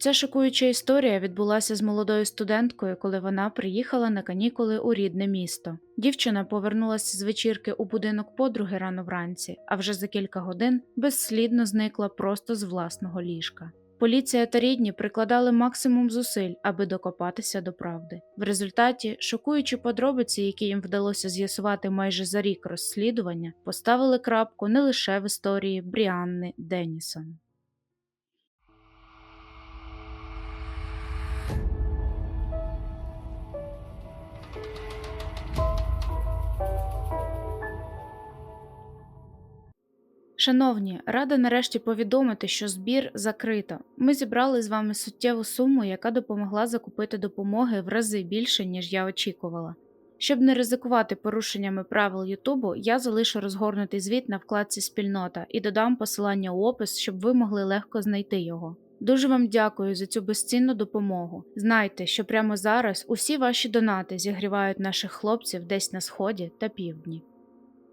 Ця шокуюча історія відбулася з молодою студенткою, коли вона приїхала на канікули у рідне місто. Дівчина повернулася з вечірки у будинок подруги рано вранці, а вже за кілька годин безслідно зникла просто з власного ліжка. Поліція та рідні прикладали максимум зусиль, аби докопатися до правди. В результаті шокуючі подробиці, які їм вдалося з'ясувати майже за рік розслідування, поставили крапку не лише в історії Бріанни Денісон. Шановні, рада нарешті повідомити, що збір закрито. Ми зібрали з вами суттєву суму, яка допомогла закупити допомоги в рази більше, ніж я очікувала. Щоб не ризикувати порушеннями правил Ютубу, я залишу розгорнутий звіт на вкладці спільнота і додам посилання у опис, щоб ви могли легко знайти його. Дуже вам дякую за цю безцінну допомогу. Знайте, що прямо зараз усі ваші донати зігрівають наших хлопців десь на сході та півдні.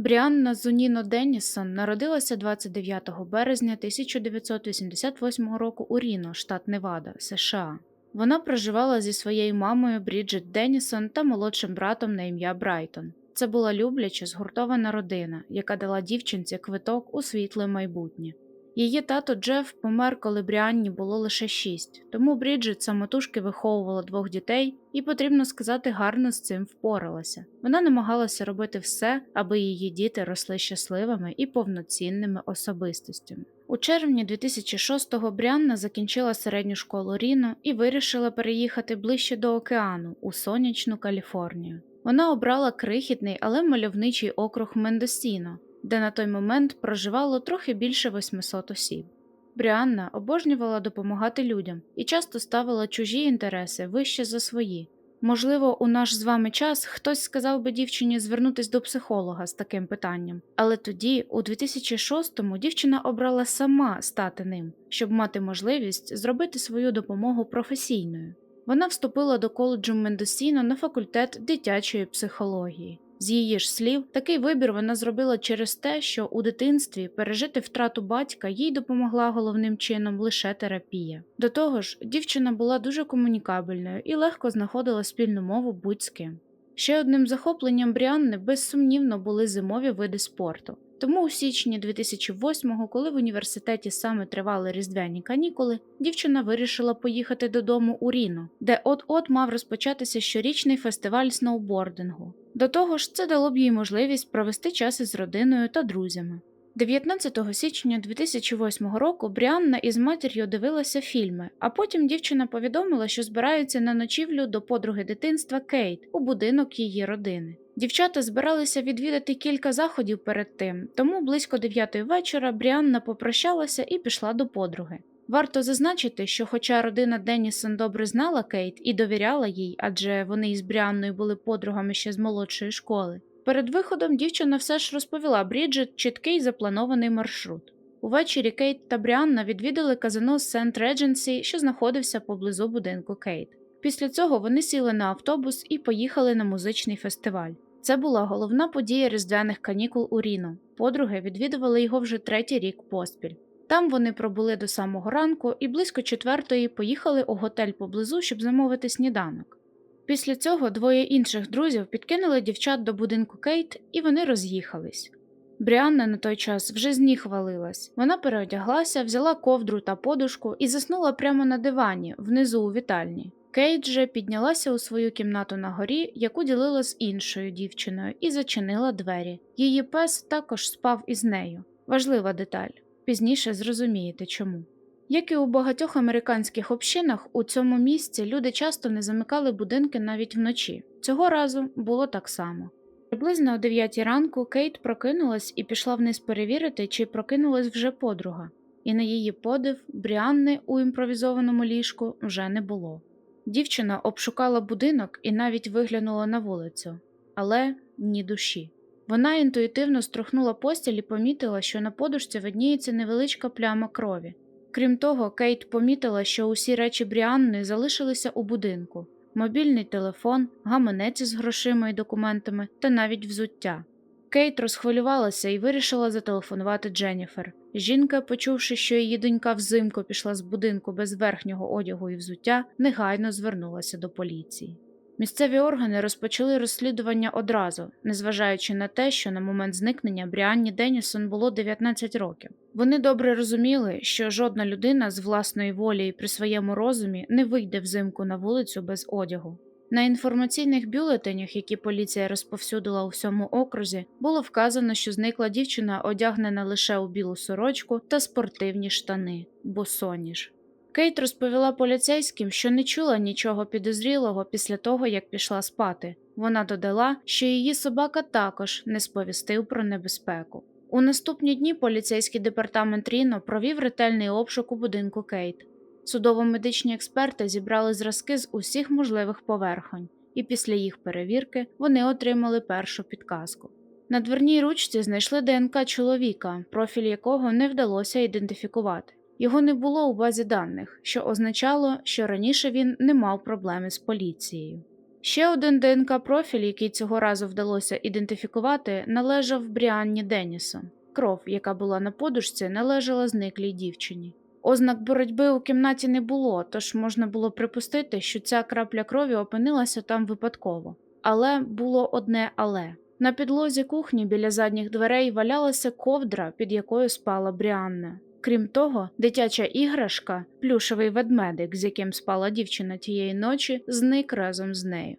Бріанна Зуніно Деннісон народилася 29 березня 1988 року у Ріно, штат Невада, США. Вона проживала зі своєю мамою Бріджит Деннісон та молодшим братом на ім'я Брайтон. Це була любляча, згуртована родина, яка дала дівчинці квиток у світле майбутнє. Її тато Джеф помер, коли Бріанні було лише шість, тому Бріджит самотужки виховувала двох дітей і, потрібно сказати, гарно з цим впоралася. Вона намагалася робити все, аби її діти росли щасливими і повноцінними особистостями. У червні 2006-го Бріанна закінчила середню школу Ріно і вирішила переїхати ближче до океану у сонячну Каліфорнію. Вона обрала крихітний, але мальовничий округ Мендосіно, де на той момент проживало трохи більше 800 осіб. Бріанна обожнювала допомагати людям і часто ставила чужі інтереси вище за свої. Можливо, у наш з вами час хтось сказав би дівчині звернутись до психолога з таким питанням, але тоді, у 2006-му, дівчина обрала сама стати ним, щоб мати можливість зробити свою допомогу професійною. Вона вступила до коледжу Мендосіно на факультет дитячої психології. З її ж слів, такий вибір вона зробила через те, що у дитинстві пережити втрату батька їй допомогла головним чином лише терапія. До того ж, дівчина була дуже комунікабельною і легко знаходила спільну мову будь з ким. Ще одним захопленням Бріанни безсумнівно були зимові види спорту. Тому у січні 2008-го, коли в університеті саме тривали різдвяні канікули, дівчина вирішила поїхати додому у Ріно, де от-от мав розпочатися щорічний фестиваль сноубордингу. До того ж, це дало б їй можливість провести час із родиною та друзями. 19 січня 2008 року Бріанна із матір'ю дивилася фільми, а потім дівчина повідомила, що збирається на ночівлю до подруги дитинства Кейт у будинок її родини. Дівчата збиралися відвідати кілька заходів перед тим, тому близько 9 вечора Бріанна попрощалася і пішла до подруги. Варто зазначити, що, хоча родина Деннісон добре знала Кейт і довіряла їй, адже вони із Бріанною були подругами ще з молодшої школи, перед виходом дівчина все ж розповіла Бріджит чіткий запланований маршрут. Увечері Кейт та Бріанна відвідали казино Сент Редженсі, що знаходився поблизу будинку Кейт. Після цього вони сіли на автобус і поїхали на музичний фестиваль. Це була головна подія різдвяних канікул у Ріно. Подруги відвідували його вже третій рік поспіль. Там вони пробули до самого ранку і близько четвертої поїхали у готель поблизу, щоб замовити сніданок. Після цього двоє інших друзів підкинули дівчат до будинку Кейт, і вони роз'їхались. Бріанна на той час вже з ніг валилась. Вона переодяглася, взяла ковдру та подушку і заснула прямо на дивані, внизу у вітальні. Кейт же піднялася у свою кімнату на горі, яку ділила з іншою дівчиною, і зачинила двері. Її пес також спав із нею. Важлива деталь. Пізніше зрозумієте чому. Як і у багатьох американських общинах, у цьому місці люди часто не замикали будинки навіть вночі. Цього разу було так само. Приблизно о 9 ранку Кейт прокинулась і пішла вниз перевірити, чи прокинулась вже подруга, і на її подив Бріанни у імпровізованому ліжку вже не було. Дівчина обшукала будинок і навіть виглянула на вулицю, але ні душі. Вона інтуїтивно струхнула постіль і помітила, що на подушці видніється невеличка пляма крові. Крім того, Кейт помітила, що усі речі Бріанни залишилися у будинку: мобільний телефон, гаманець з грошима і документами та навіть взуття. Кейт розхвилювалася і вирішила зателефонувати Дженніфер. Жінка, почувши, що її донька взимку пішла з будинку без верхнього одягу і взуття, негайно звернулася до поліції. Місцеві органи розпочали розслідування одразу, незважаючи на те, що на момент зникнення Бріанні Денісон було 19 років. Вони добре розуміли, що жодна людина з власної волі і при своєму розумі не вийде взимку на вулицю без одягу. На інформаційних бюлетенях, які поліція розповсюдила у всьому окрузі, було вказано, що зникла дівчина одягнена лише у білу сорочку та спортивні штани, босоніж. Кейт розповіла поліцейським, що не чула нічого підозрілого після того, як пішла спати. Вона додала, що її собака також не сповістив про небезпеку. У наступні дні поліцейський департамент Ріно провів ретельний обшук у будинку Кейт. Судово-медичні експерти зібрали зразки з усіх можливих поверхонь, і після їх перевірки вони отримали першу підказку. На дверній ручці знайшли ДНК чоловіка, профіль якого не вдалося ідентифікувати. Його не було у базі даних, що означало, що раніше він не мав проблеми з поліцією. Ще один ДНК профіль, який цього разу вдалося ідентифікувати, належав Бріанні Денісон. Кров, яка була на подушці, належала зниклій дівчині. Ознак боротьби у кімнаті не було, тож можна було припустити, що ця крапля крові опинилася там випадково. Але було одне але. На підлозі кухні біля задніх дверей валялася ковдра, під якою спала Бріанна. Крім того, дитяча іграшка, плюшевий ведмедик, з яким спала дівчина тієї ночі, зник разом з нею.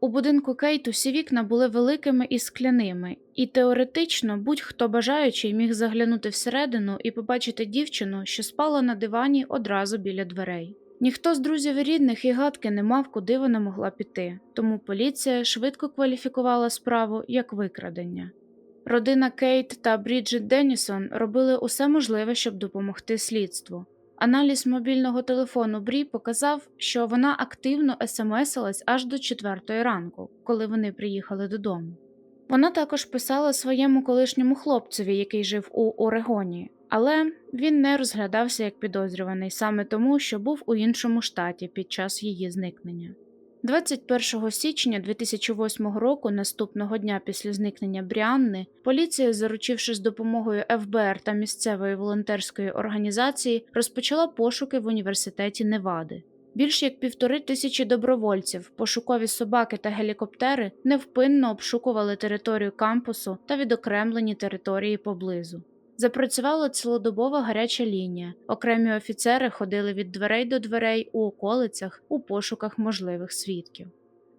У будинку Кейт усі вікна були великими і скляними, і теоретично будь-хто бажаючий міг заглянути всередину і побачити дівчину, що спала на дивані одразу біля дверей. Ніхто з друзів і рідних і гадки не мав, куди вона могла піти, тому поліція швидко кваліфікувала справу як викрадення. Родина Кейт та Бріджит Деннісон робили усе можливе, щоб допомогти слідству. Аналіз мобільного телефону Брі показав, що вона активно смсилась аж до четвертої ранку, коли вони приїхали додому. Вона також писала своєму колишньому хлопцеві, який жив у Орегоні, але він не розглядався як підозрюваний саме тому, що був у іншому штаті під час її зникнення. 21 січня 2008 року, наступного дня після зникнення Бріанни, поліція, заручившись допомогою ФБР та місцевої волонтерської організації, розпочала пошуки в університеті Невади. Більш як півтори тисячі добровольців, пошукові собаки та гелікоптери невпинно обшукували територію кампусу та відокремлені території поблизу. Запрацювала цілодобова гаряча лінія. Окремі офіцери ходили від дверей до дверей у околицях у пошуках можливих свідків.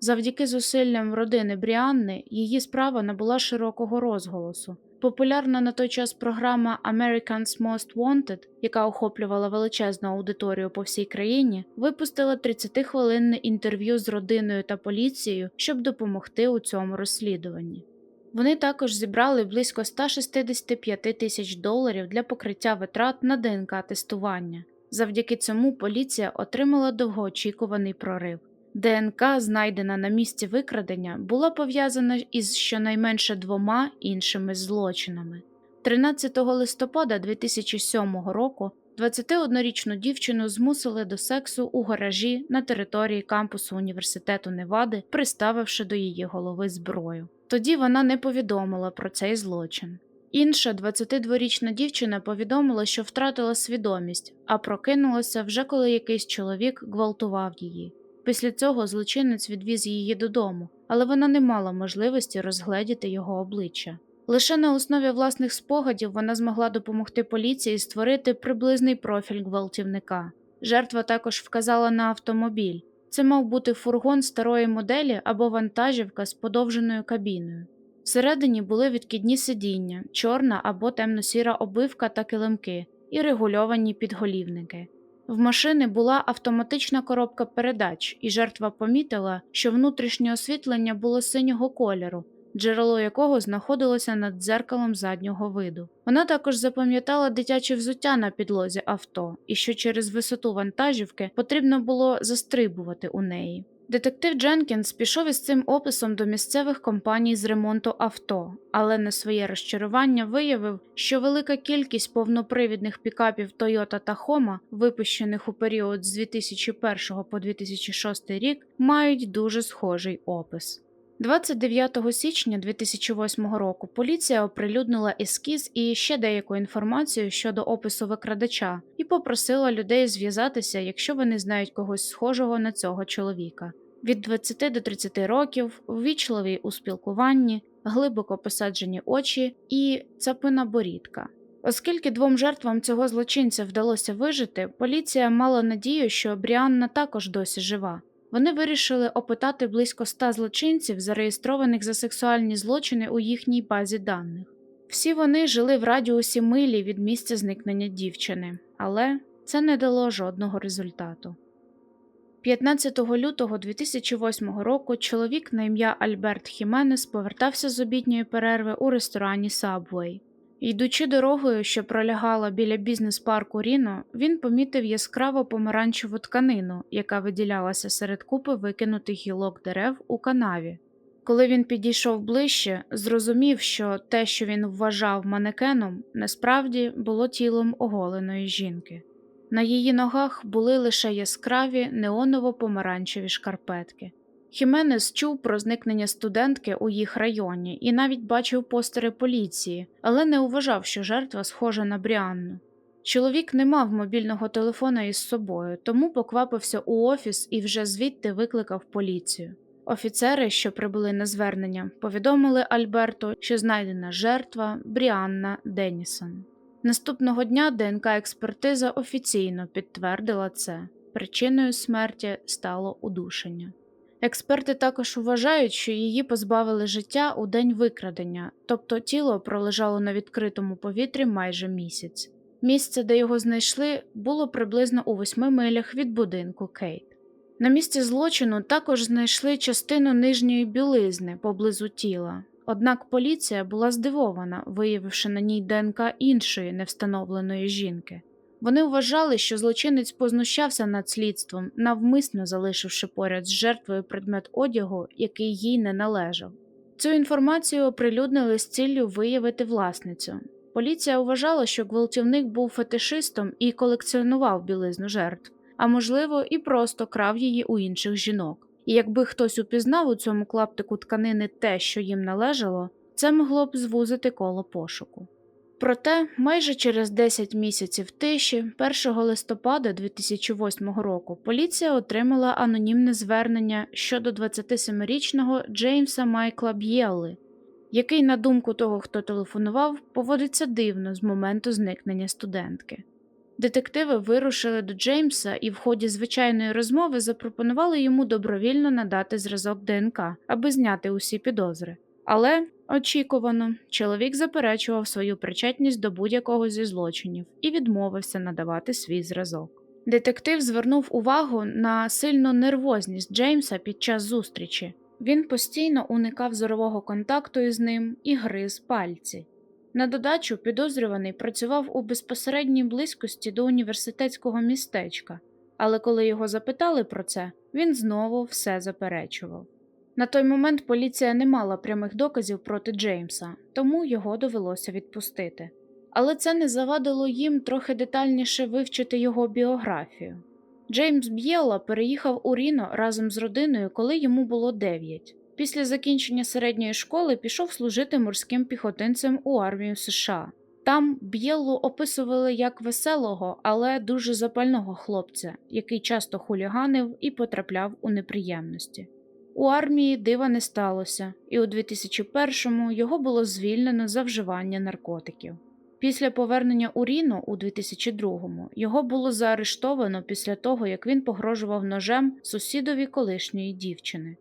Завдяки зусиллям родини Бріанни її справа набула широкого розголосу. Популярна на той час програма Americans Most Wanted, яка охоплювала величезну аудиторію по всій країні, випустила 30-хвилинне інтерв'ю з родиною та поліцією, щоб допомогти у цьому розслідуванні. Вони також зібрали близько 165 тисяч доларів для покриття витрат на ДНК-тестування. Завдяки цьому поліція отримала довгоочікуваний прорив. ДНК, знайдена на місці викрадення, була пов'язана із щонайменше двома іншими злочинами. 13 листопада 2007 року 21-річну дівчину змусили до сексу у гаражі на території кампусу університету Невади, приставивши до її голови зброю. Тоді вона не повідомила про цей злочин. Інша 22-річна дівчина повідомила, що втратила свідомість, а прокинулася вже коли якийсь чоловік гвалтував її. Після цього злочинець відвіз її додому, але вона не мала можливості розгледіти його обличчя. Лише на основі власних спогадів вона змогла допомогти поліції створити приблизний профіль гвалтівника. Жертва також вказала на автомобіль. Це мав бути фургон старої моделі або вантажівка з подовженою кабіною. Всередині були відкидні сидіння, чорна або темно-сіра обивка та килимки і регульовані підголівники. В машини була автоматична коробка передач, і жертва помітила, що внутрішнє освітлення було синього кольору, джерело якого знаходилося над дзеркалом заднього виду. Вона також запам'ятала дитяче взуття на підлозі авто і що через висоту вантажівки потрібно було застрибувати у неї. Детектив Дженкінс пішов із цим описом до місцевих компаній з ремонту авто, але на своє розчарування виявив, що велика кількість повнопривідних пікапів Toyota та Homa, випущених у період з 2001 по 2006 рік, мають дуже схожий опис. 29 січня 2008 року поліція оприлюднила ескіз і ще деяку інформацію щодо опису викрадача і попросила людей зв'язатися, якщо вони знають когось схожого на цього чоловіка. Від 20 до 30 років, ввічливий у спілкуванні, глибоко посаджені очі і цапина борідка. Оскільки двом жертвам цього злочинця вдалося вижити, поліція мала надію, що Бріанна також досі жива. Вони вирішили опитати близько ста злочинців, зареєстрованих за сексуальні злочини у їхній базі даних. Всі вони жили в радіусі милі від місця зникнення дівчини, але це не дало жодного результату. 15 лютого 2008 року чоловік на ім'я Альберт Хіменес повертався з обідньої перерви у ресторані Subway. Йдучи дорогою, що пролягала біля бізнес-парку Ріно, він помітив яскраво помаранчеву тканину, яка виділялася серед купи викинутих гілок дерев у канаві. Коли він підійшов ближче, зрозумів, що те, що він вважав манекеном, насправді було тілом оголеної жінки. На її ногах були лише яскраві неоново-помаранчеві шкарпетки. Хіменес чув про зникнення студентки у їх районі і навіть бачив постери поліції, але не вважав, що жертва схожа на Бріанну. Чоловік не мав мобільного телефона із собою, тому поквапився у офіс і вже звідти викликав поліцію. Офіцери, що прибули на звернення, повідомили Альберту, що знайдена жертва Бріанна Денісон. Наступного дня ДНК експертиза офіційно підтвердила це. Причиною смерті стало удушення. Експерти також вважають, що її позбавили життя у день викрадення, тобто тіло пролежало на відкритому повітрі майже місяць. Місце, де його знайшли, було приблизно у восьми милях від будинку Кейт. На місці злочину також знайшли частину нижньої білизни поблизу тіла, однак поліція була здивована, виявивши на ній ДНК іншої невстановленої жінки. Вони вважали, що злочинець познущався над слідством, навмисно залишивши поряд з жертвою предмет одягу, який їй не належав. Цю інформацію оприлюднили з ціллю виявити власницю. Поліція вважала, що гвалтівник був фетишистом і колекціонував білизну жертв, а можливо, і просто крав її у інших жінок. І якби хтось упізнав у цьому клаптику тканини те, що їм належало, це могло б звузити коло пошуку. Проте, майже через 10 місяців тиші, 1 листопада 2008 року, поліція отримала анонімне звернення щодо 27-річного Джеймса Майкла Б'єлли, який, на думку того, хто телефонував, поводиться дивно з моменту зникнення студентки. Детективи вирушили до Джеймса і в ході звичайної розмови запропонували йому добровільно надати зразок ДНК, аби зняти усі підозри. Але очікувано, чоловік заперечував свою причетність до будь-якого зі злочинів і відмовився надавати свій зразок. Детектив звернув увагу на сильну нервозність Джеймса під час зустрічі. Він постійно уникав зорового контакту із ним і гриз пальці. На додачу підозрюваний працював у безпосередній близькості до університетського містечка, але коли його запитали про це, він знову все заперечував. На той момент поліція не мала прямих доказів проти Джеймса, тому його довелося відпустити. Але це не завадило їм трохи детальніше вивчити його біографію. Джеймс Б'єла переїхав у Ріно разом з родиною, коли йому було 9. Після закінчення середньої школи пішов служити морським піхотинцем у армію США. Там Б'єллу описували як веселого, але дуже запального хлопця, який часто хуліганив і потрапляв у неприємності. У армії дива не сталося, і у 2001-му його було звільнено за вживання наркотиків. Після повернення у Ріно у 2002-му його було заарештовано після того, як він погрожував ножем сусідові колишньої дівчини.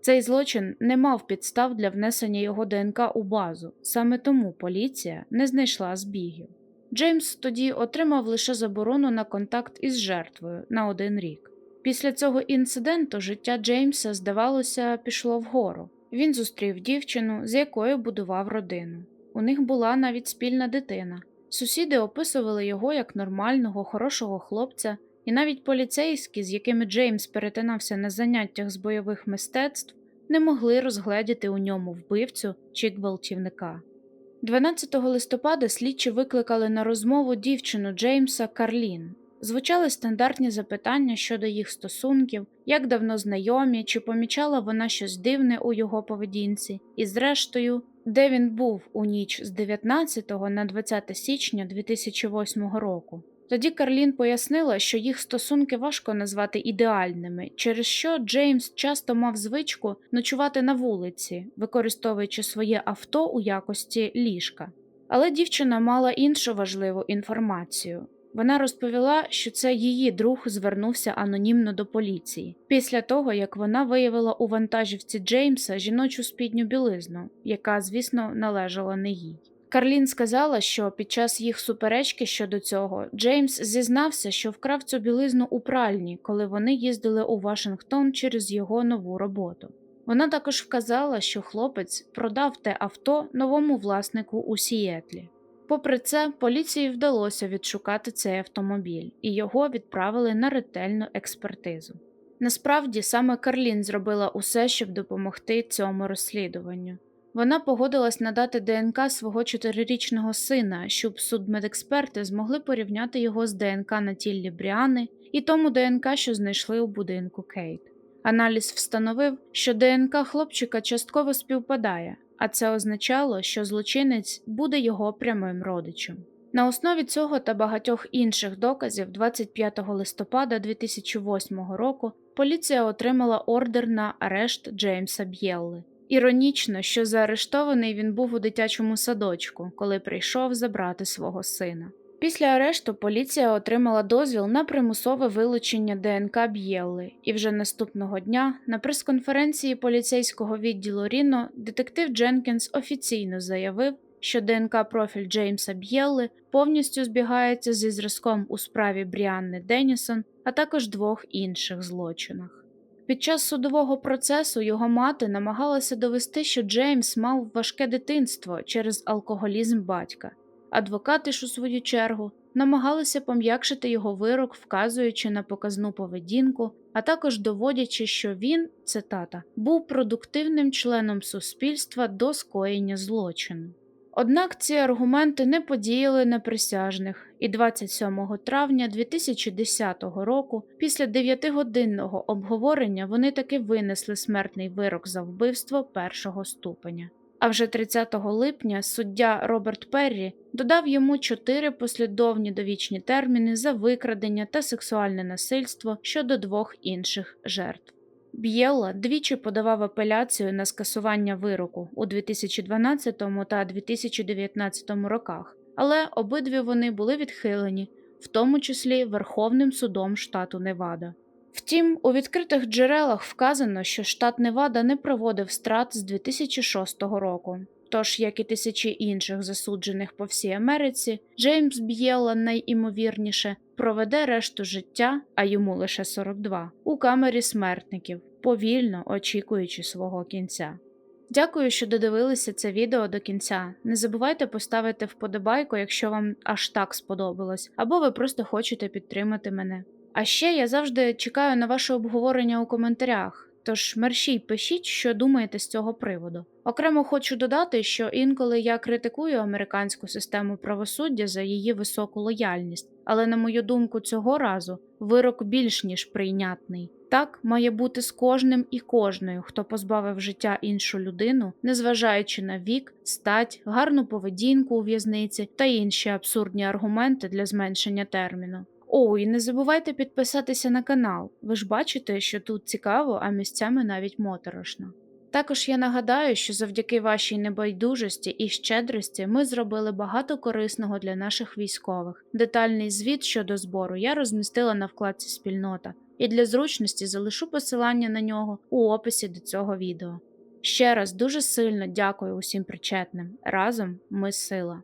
Цей злочин не мав підстав для внесення його ДНК у базу, саме тому поліція не знайшла збігів. Джеймс тоді отримав лише заборону на контакт із жертвою на один рік. Після цього інциденту життя Джеймса, здавалося, пішло вгору. Він зустрів дівчину, з якою будував родину. У них була навіть спільна дитина. Сусіди описували його як нормального, хорошого хлопця, і навіть поліцейські, з якими Джеймс перетинався на заняттях з бойових мистецтв, не могли розгледіти у ньому вбивцю чи гвалтівника. 12 листопада слідчі викликали на розмову дівчину Джеймса Карлін. Звучали стандартні запитання щодо їх стосунків, як давно знайомі, чи помічала вона щось дивне у його поведінці, і, зрештою, де він був у ніч з 19 на 20 січня 2008 року. Тоді Карлін пояснила, що їх стосунки важко назвати ідеальними, через що Джеймс часто мав звичку ночувати на вулиці, використовуючи своє авто у якості ліжка. Але дівчина мала іншу важливу інформацію. Вона розповіла, що це її друг звернувся анонімно до поліції після того, як вона виявила у вантажівці Джеймса жіночу спідню білизну, яка, звісно, належала не їй. Карлін сказала, що під час їх суперечки щодо цього Джеймс зізнався, що вкрав цю білизну у пральні, коли вони їздили у Вашингтон через його нову роботу. Вона також вказала, що хлопець продав те авто новому власнику у Сіетлі. Попри це, поліції вдалося відшукати цей автомобіль, і його відправили на ретельну експертизу. Насправді саме Карлін зробила усе, щоб допомогти цьому розслідуванню. Вона погодилась надати ДНК свого чотирирічного сина, щоб судмедексперти змогли порівняти його з ДНК на тілі Бріани і тому ДНК, що знайшли у будинку Кейт. Аналіз встановив, що ДНК хлопчика частково співпадає, а це означало, що злочинець буде його прямим родичем. На основі цього та багатьох інших доказів 25 листопада 2008 року поліція отримала ордер на арешт Джеймса Б'єлли. Іронічно, що заарештований він був у дитячому садочку, коли прийшов забрати свого сина. Після арешту поліція отримала дозвіл на примусове вилучення ДНК Б'єлли, і вже наступного дня на прес-конференції поліцейського відділу Ріно детектив Дженкінс офіційно заявив, що ДНК профіль Джеймса Б'єлли повністю збігається зі зразком у справі Бріанни Денісон, а також двох інших злочинах. Під час судового процесу його мати намагалася довести, що Джеймс мав важке дитинство через алкоголізм батька. Адвокати ж, у свою чергу, намагалися пом'якшити його вирок, вказуючи на показну поведінку, а також доводячи, що він, цитата, був продуктивним членом суспільства до скоєння злочину. Однак ці аргументи не подіяли на присяжних, і 27 травня 2010 року, після дев'ятигодинного обговорення, вони таки винесли смертний вирок за вбивство першого ступеня. А вже 30 липня суддя Роберт Перрі додав йому чотири послідовні довічні терміни за викрадення та сексуальне насильство щодо двох інших жертв. Б'єлла двічі подавав апеляцію на скасування вироку у 2012 та 2019 роках, але обидві вони були відхилені, в тому числі Верховним судом штату Невада. Втім, у відкритих джерелах вказано, що штат Невада не проводив страт з 2006 року. Тож, як і тисячі інших засуджених по всій Америці, Джеймс Б'єлла найімовірніше проведе решту життя, а йому лише 42, у камері смертників, повільно очікуючи свого кінця. Дякую, що додивилися це відео до кінця. Не забувайте поставити вподобайку, якщо вам аж так сподобалось, або ви просто хочете підтримати мене. А ще я завжди чекаю на ваше обговорення у коментарях. Тож мерщій пишіть, що думаєте з цього приводу. Окремо хочу додати, що інколи я критикую американську систему правосуддя за її високу лояльність, але, на мою думку, цього разу вирок більш ніж прийнятний. Так має бути з кожним і кожною, хто позбавив життя іншу людину, незважаючи на вік, стать, гарну поведінку у в'язниці та інші абсурдні аргументи для зменшення терміну. О, і не забувайте підписатися на канал. Ви ж бачите, що тут цікаво, а місцями навіть моторошно. Також я нагадаю, що завдяки вашій небайдужості і щедрості ми зробили багато корисного для наших військових. Детальний звіт щодо збору я розмістила на вкладці спільнота і для зручності залишу посилання на нього у описі до цього відео. Ще раз дуже сильно дякую усім причетним. Разом ми сила.